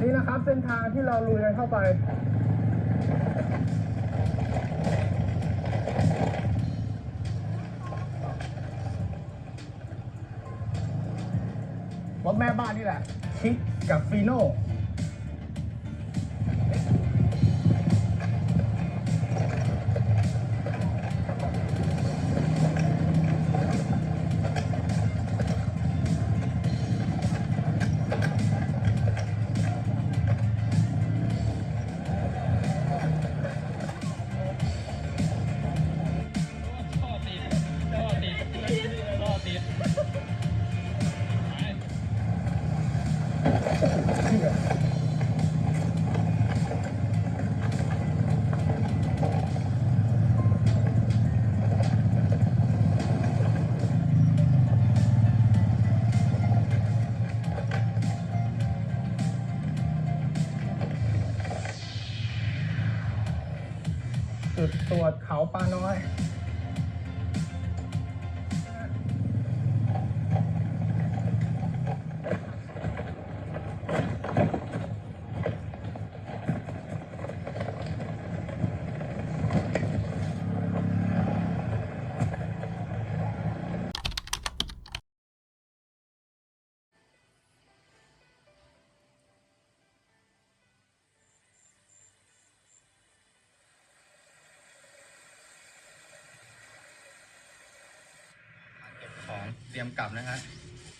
นี่นะครับเส้นทางที่เราลุยกันเข้าไปรถแม่บ้านนี่แหละคิกกับฟีโน่ จุดตรวจเขาปลาน้อย เตรียมกลับนะฮะ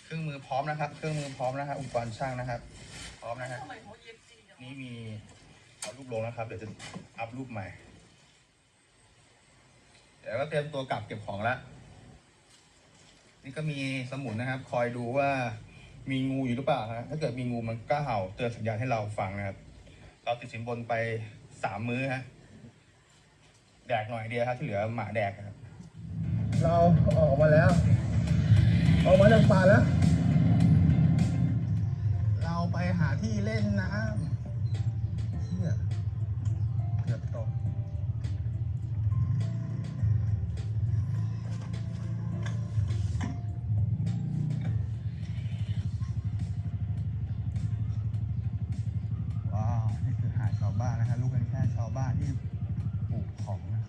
เครื่องมือพร้อมนะครับ เครื่องมือพร้อมนะฮะอุปกรณ์ช่างนะครับ พร้อมนะฮะนี่มีเอารูปลงนะครับ เดี๋ยวจะอัพรูปใหม่ เดี๋ยวก็เตรียมตัวกลับเก็บของแล้วนี่ก็มีสมุนนะครับ คอยดูว่ามีงูอยู่หรือเปล่าฮะถ้าเกิดมีงูมันก็เห่าเตือนสัญญาณให้เราฟังนะครับ เราติดสินบนไปสามมื้อฮะแดกหน่อยเดียวครับที่เหลือหมาแดกครับ เราออกมาแล้ว ออกมาจากป่าแล้ว เราไปหาที่เล่นน้ำเฮียเกือบตกว้าว นี่คือหาดชาวบ้านนะฮะลูกเป็นแค่ชาวบ้านที่ปลูกของนะ